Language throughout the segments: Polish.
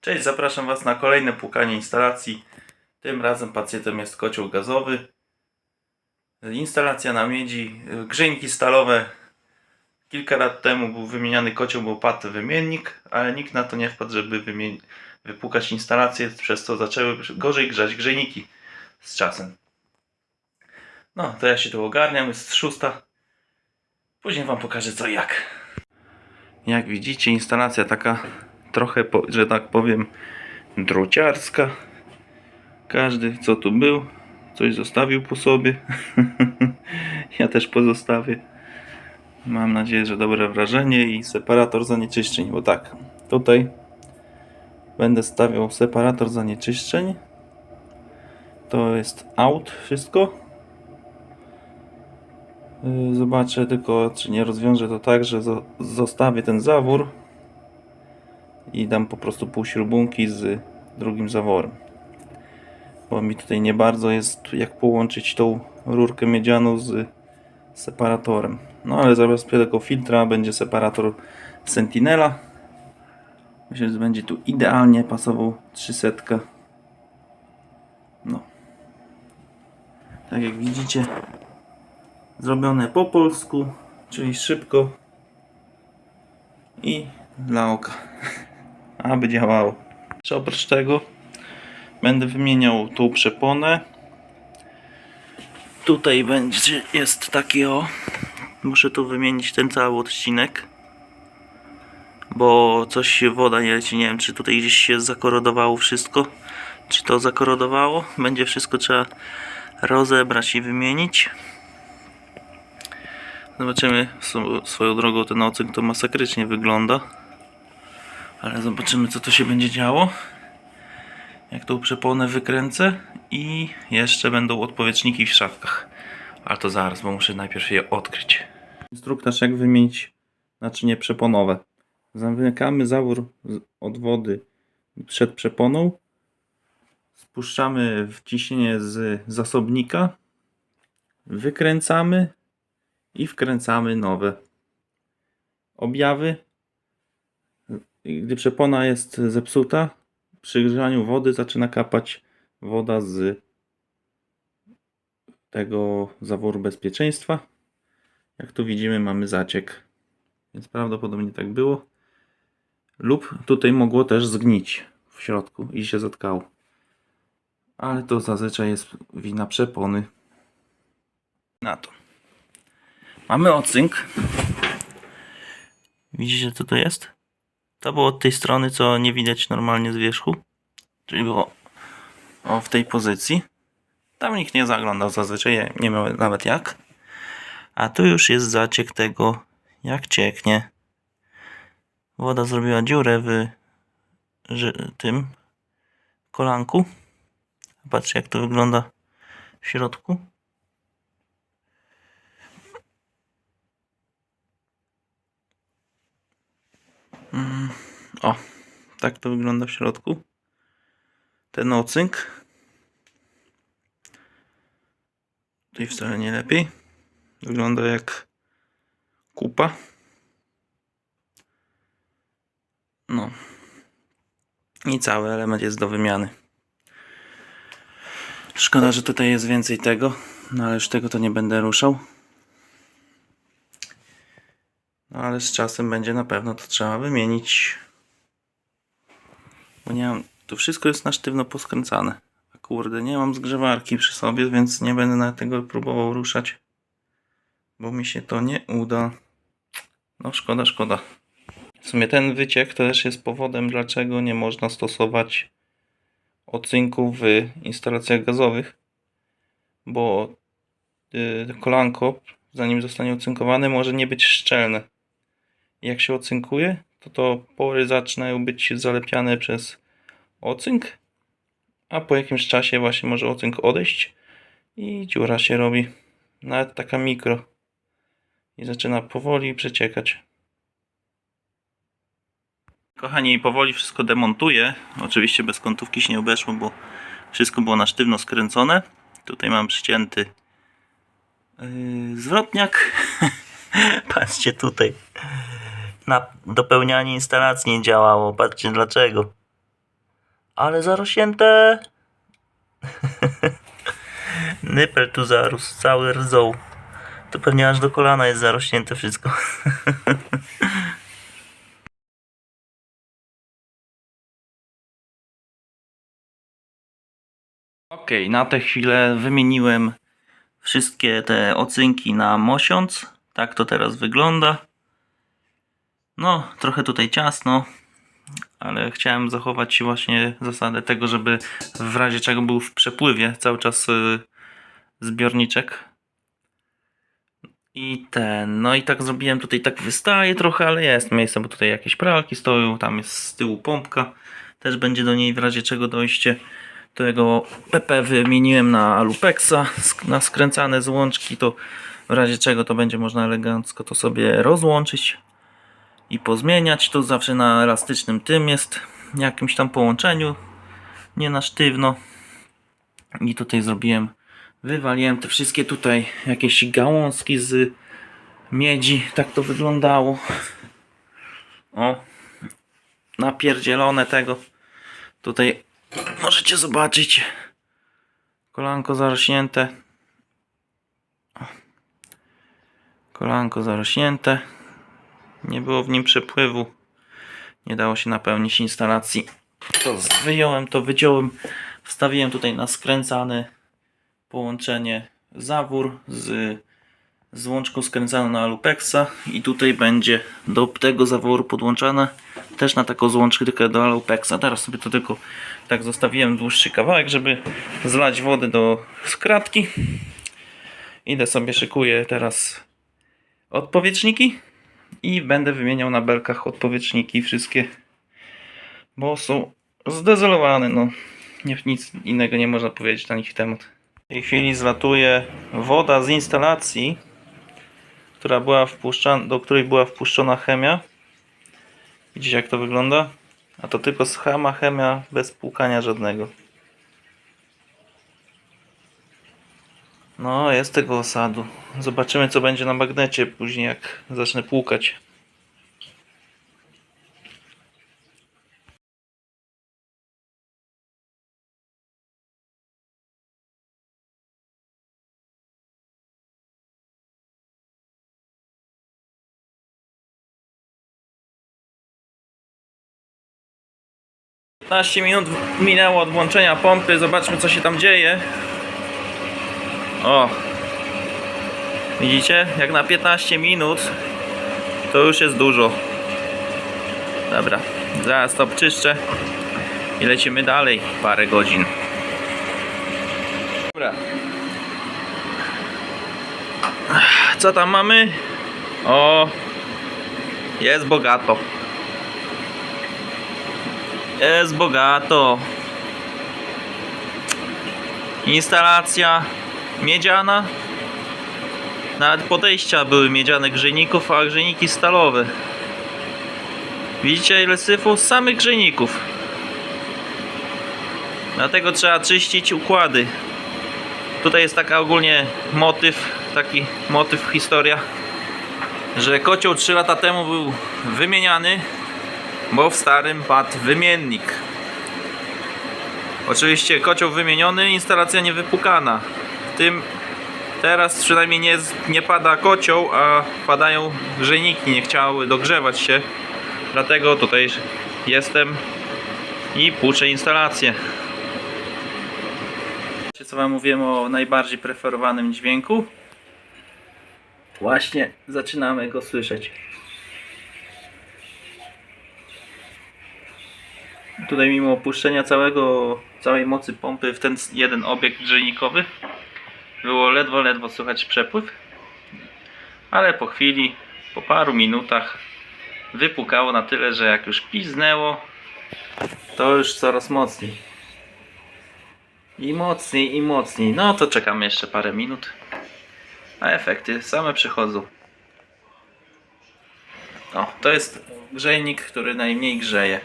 Cześć, zapraszam Was na kolejne płukanie instalacji. Tym razem pacjentem jest kocioł gazowy. Instalacja na miedzi, grzejniki stalowe. Kilka lat temu był wymieniany kocioł, bo padł wymiennik, ale nikt na to nie wpadł, żeby wypłukać instalację, przez co zaczęły gorzej grzać grzejniki z czasem. No, to ja się tu ogarniam, jest szósta. Później Wam pokażę co i jak. Jak widzicie, instalacja taka trochę, że tak powiem, drociarska. Każdy, co tu był, coś zostawił po sobie. ja też pozostawię. Mam nadzieję, że dobre wrażenie i separator zanieczyszczeń, bo tak, tutaj będę stawiał separator zanieczyszczeń. To jest out wszystko. Yy, Zobaczę tylko, czy nie rozwiążę to tak, że zo- zostawię ten zawór i dam po prostu pół śrubunki z drugim zaworem. Bo mi tutaj nie bardzo jest jak połączyć tą rurkę miedzianą z separatorem. No ale zamiast tego filtra będzie separator Sentinela. Myślę, że będzie tu idealnie pasował 300. No. Tak jak widzicie, zrobione po polsku, czyli szybko i dla oka, aby działało. Oprócz tego będę wymieniał tą przeponę. Tutaj będzie, jest taki o, muszę tu wymienić ten cały odcinek, bo coś się woda nie leci, nie wiem czy tutaj gdzieś się zakorodowało wszystko, czy to zakorodowało, będzie wszystko trzeba rozebrać i wymienić. Zobaczymy Swo- swoją drogą ten ocynk to masakrycznie wygląda. Ale zobaczymy co tu się będzie działo. Jak tą przeponę wykręcę i jeszcze będą odpowietrzniki w szafkach. Ale to zaraz, bo muszę najpierw je odkryć. Instruktaż jak wymienić naczynie przeponowe. Zamykamy zawór od wody przed przeponą. Spuszczamy wciśnienie z zasobnika. Wykręcamy i wkręcamy nowe objawy. Gdy przepona jest zepsuta, przy grzaniu wody zaczyna kapać woda z tego zaworu bezpieczeństwa. Jak tu widzimy, mamy zaciek, więc prawdopodobnie tak było. Lub tutaj mogło też zgnić w środku i się zatkało. Ale to zazwyczaj jest wina przepony. Na to. Mamy ocynk. Widzicie co to jest? To było od tej strony, co nie widać normalnie z wierzchu. Czyli było o, w tej pozycji. Tam nikt nie zaglądał zazwyczaj, nie miał nawet jak. A tu już jest zaciek tego, jak cieknie. Woda zrobiła dziurę w tym kolanku. Patrzcie jak to wygląda w środku. O, tak to wygląda w środku. Ten ocynk. Tutaj wcale nie lepiej. Wygląda jak kupa. No. I cały element jest do wymiany. Szkoda, że tutaj jest więcej tego, no ale już tego to nie będę ruszał. No ale z czasem będzie na pewno to trzeba wymienić. Bo nie mam, tu wszystko jest na sztywno poskręcane. A kurde, nie mam zgrzewarki przy sobie, więc nie będę na tego próbował ruszać. Bo mi się to nie uda. No szkoda, szkoda. W sumie ten wyciek też jest powodem, dlaczego nie można stosować ocynku w instalacjach gazowych. Bo y, kolanko, zanim zostanie ocynkowane, może nie być szczelne. Jak się ocynkuje, to to pory zaczynają być zalepiane przez ocynk, a po jakimś czasie właśnie może ocynk odejść i dziura się robi, nawet taka mikro i zaczyna powoli przeciekać. Kochani, powoli wszystko demontuję. Oczywiście bez kątówki się nie obeszło, bo wszystko było na sztywno skręcone. Tutaj mam przycięty yy, zwrotniak. Patrzcie tutaj. Na dopełnianie instalacji nie działało. Patrzcie dlaczego. Ale zarośnięte! Nypel tu zarósł, cały rdzoł. To pewnie aż do kolana jest zarośnięte wszystko. Okej, na tę chwilę wymieniłem wszystkie te ocynki na mosiąc. Tak to teraz wygląda. No, trochę tutaj ciasno, ale chciałem zachować właśnie zasadę tego, żeby w razie czego był w przepływie cały czas y, zbiorniczek. I ten, no i tak zrobiłem tutaj, tak wystaje trochę, ale jest miejsce, bo tutaj jakieś pralki stoją, tam jest z tyłu pompka, też będzie do niej w razie czego dojście. Tego PP wymieniłem na Alupexa, na skręcane złączki, to w razie czego to będzie można elegancko to sobie rozłączyć i pozmieniać. To zawsze na elastycznym tym jest, jakimś tam połączeniu, nie na sztywno. I tutaj zrobiłem, wywaliłem te wszystkie tutaj jakieś gałązki z miedzi, tak to wyglądało. O, napierdzielone tego. Tutaj możecie zobaczyć. Kolanko zarośnięte. Kolanko zarośnięte. Nie było w nim przepływu. Nie dało się napełnić instalacji. To wyjąłem, to wyciąłem. Wstawiłem tutaj na skręcane połączenie zawór z złączką skręcaną na Alupexa i tutaj będzie do tego zaworu podłączana też na taką złączkę tylko do Alupexa. Teraz sobie to tylko tak zostawiłem dłuższy kawałek, żeby zlać wodę do skratki. Idę sobie szykuję teraz odpowietrzniki i będę wymieniał na belkach odpowietrzniki wszystkie, bo są zdezolowane, no. Nic innego nie można powiedzieć na nich temat. W tej chwili zlatuje woda z instalacji, która była wpuszczana, do której była wpuszczona chemia. Widzicie jak to wygląda? A to tylko schema chemia bez płukania żadnego. No, jest tego osadu. Zobaczymy co będzie na magnecie później jak zacznę płukać. Minut minęło od włączenia pompy. Zobaczmy co się tam dzieje. O, Widzicie? Jak na 15 minut to już jest dużo. Dobra, zaraz to obczyszczę i lecimy dalej parę godzin. Dobra. Co tam mamy? O, jest bogato. Jest bogato. Instalacja miedziana. Nawet podejścia były miedziane grzejników, a grzejniki stalowe. Widzicie ile syfu? Samych grzejników. Dlatego trzeba czyścić układy. Tutaj jest taka ogólnie motyw, taki motyw historia, że kocioł 3 lata temu był wymieniany, bo w starym padł wymiennik. Oczywiście kocioł wymieniony, instalacja nie wypukana. Tym Teraz przynajmniej nie, nie pada kocioł, a padają grzejniki, nie chciały dogrzewać się. Dlatego tutaj jestem i płuczę instalację. Co wam mówiłem o najbardziej preferowanym dźwięku? Właśnie zaczynamy go słyszeć. Tutaj mimo opuszczenia całego, całej mocy pompy w ten jeden obiekt grzejnikowy było ledwo, ledwo słychać przepływ, ale po chwili, po paru minutach wypukało na tyle, że jak już piznęło, to już coraz mocniej. I mocniej, i mocniej. No to czekamy jeszcze parę minut, a efekty same przychodzą. O, to jest grzejnik, który najmniej grzeje.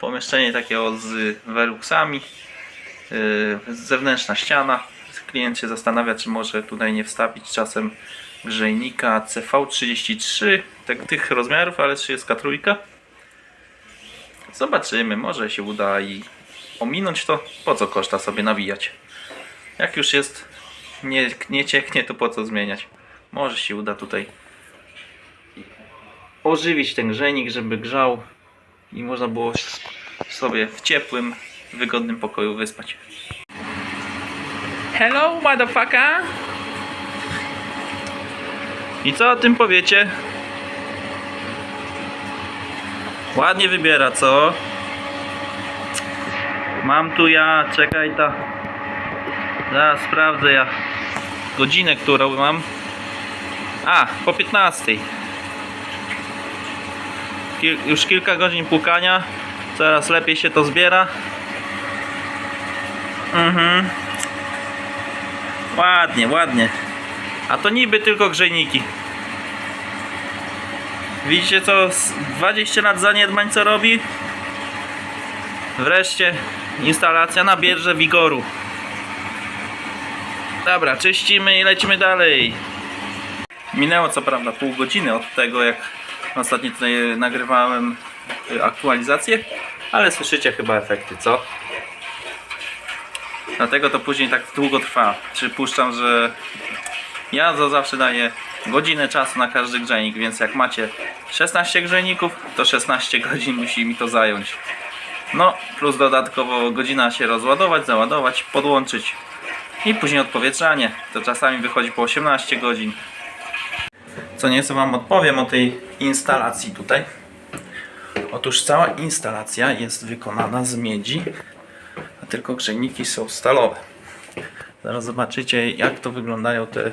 Pomieszczenie takie z Veluxami, yy, zewnętrzna ściana klient się zastanawia, czy może tutaj nie wstawić czasem grzejnika CV33 tak, tych rozmiarów, ale 33. Zobaczymy, może się uda i ominąć to. Po co koszta sobie nawijać? Jak już jest, nie, nie cieknie, to po co zmieniać? Może się uda tutaj ożywić ten grzejnik, żeby grzał i można było sobie w ciepłym, wygodnym pokoju wyspać. Hello, motherfucker! I co o tym powiecie? Ładnie wybiera, co? Mam tu ja, czekaj ta. Zaraz sprawdzę ja godzinę, którą mam. A, po 15. Kil, już kilka godzin pukania. Coraz lepiej się to zbiera. Mhm. Ładnie, ładnie. A to niby tylko grzejniki. Widzicie co z 20 lat zaniedbań co robi? Wreszcie instalacja nabierze wigoru. Dobra, czyścimy i lecimy dalej. Minęło co prawda pół godziny od tego jak ostatnio tutaj nagrywałem y, aktualizację, ale słyszycie chyba efekty, co? Dlatego to później tak długo trwa. Przypuszczam, że ja za zawsze daję godzinę czasu na każdy grzejnik, więc jak macie 16 grzejników, to 16 godzin musi mi to zająć. No, plus dodatkowo godzina się rozładować, załadować, podłączyć i później odpowietrzanie. To czasami wychodzi po 18 godzin. Co nieco Wam odpowiem o tej instalacji tutaj. Otóż cała instalacja jest wykonana z miedzi, tylko grzejniki są stalowe. Zaraz zobaczycie jak to wyglądają te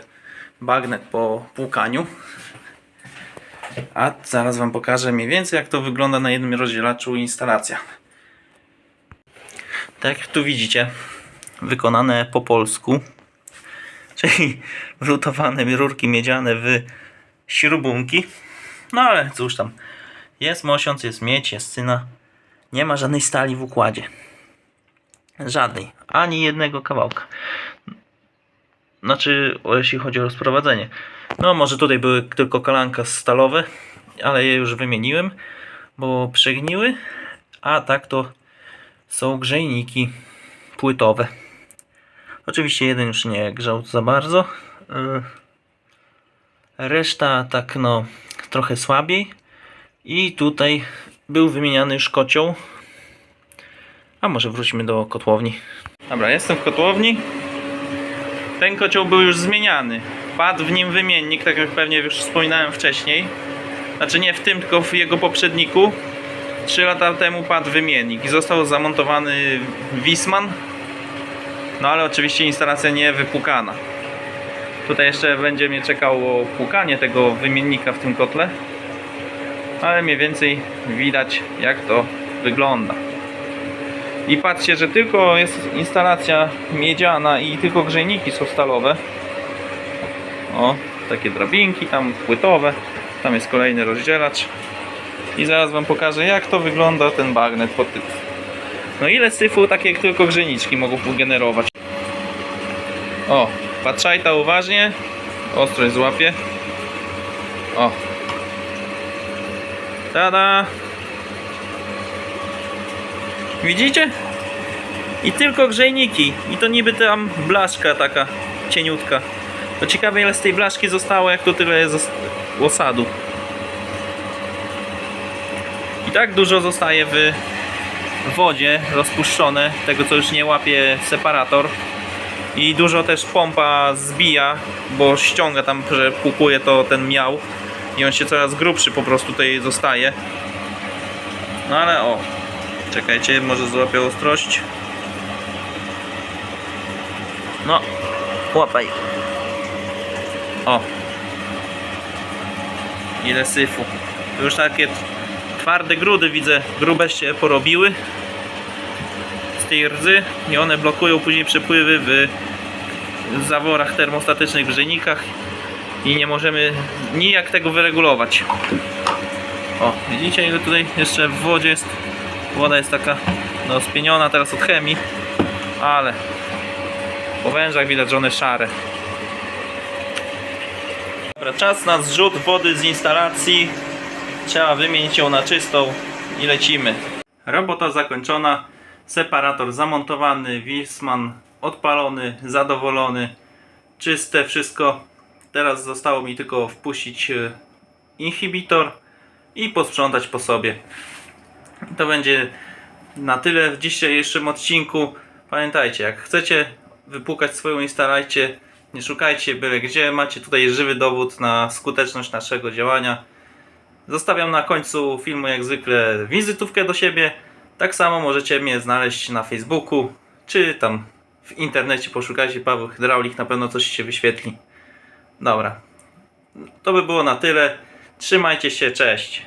bagnet po płukaniu. A zaraz Wam pokażę mniej więcej jak to wygląda na jednym rozdzielaczu instalacja. Tak jak tu widzicie, wykonane po polsku, czyli wlutowane rurki miedziane w śrubunki. No ale cóż tam, jest mosiąc, jest miedź, jest cyna. Nie ma żadnej stali w układzie. Żadnej, ani jednego kawałka. Znaczy, jeśli chodzi o rozprowadzenie. No, może tutaj były tylko kolanka stalowe, ale je już wymieniłem, bo przegniły. A tak to są grzejniki płytowe. Oczywiście jeden już nie grzał za bardzo. Yy, Reszta tak no trochę słabiej. I tutaj był wymieniany już kocioł. A może wróćmy do kotłowni. Dobra, jestem w kotłowni. Ten kocioł był już zmieniany. Padł w nim wymiennik, tak jak pewnie już wspominałem wcześniej. Znaczy nie w tym, tylko w jego poprzedniku. 3 lata temu padł wymiennik i został zamontowany Wisman. No ale oczywiście instalacja nie wypukana. Tutaj jeszcze będzie mnie czekało płukanie tego wymiennika w tym kotle. Ale mniej więcej widać jak to wygląda. I patrzcie, że tylko jest instalacja miedziana i tylko grzejniki są stalowe. O, takie drabinki tam płytowe. Tam jest kolejny rozdzielacz. I zaraz Wam pokażę jak to wygląda ten bagnet pod tym. No ile syfu takie tylko grzejniczki mogą generować. O, patrzaj ta uważnie. Ostrość złapie. O. Tada! Widzicie? I tylko grzejniki. I to niby tam blaszka taka cieniutka. To ciekawe ile z tej blaszki zostało, jak to tyle jest osadu. I tak dużo zostaje w wodzie rozpuszczone, tego co już nie łapie separator. I dużo też pompa zbija, bo ściąga tam, że płukuje to ten miał. I on się coraz grubszy po prostu tutaj zostaje. No ale o, czekajcie, może złapię ostrość. No, łapaj. O. Ile syfu. Już takie twarde grudy widzę, grube się porobiły z tej rdzy i one blokują później przepływy w zaworach termostatycznych w grzejnikach i nie możemy nijak tego wyregulować. O, widzicie ile tutaj jeszcze w wodzie jest. Woda jest taka no, spieniona teraz od chemii, ale po wężach widać, że one szare. Dobra, czas na zrzut wody z instalacji. Trzeba wymienić ją na czystą i lecimy. Robota zakończona, separator zamontowany, Wisman odpalony, zadowolony, czyste wszystko. Teraz zostało mi tylko wpuścić e, inhibitor i posprzątać po sobie. To będzie na tyle w dzisiejszym odcinku. Pamiętajcie, jak chcecie wypłukać swoją instalację, nie szukajcie byle gdzie. Macie tutaj żywy dowód na skuteczność naszego działania. Zostawiam na końcu filmu jak zwykle wizytówkę do siebie. Tak samo możecie mnie znaleźć na Facebooku, czy tam w internecie poszukajcie Paweł Hydraulik, na pewno coś się wyświetli. Dobra. To by było na tyle. Trzymajcie się, cześć.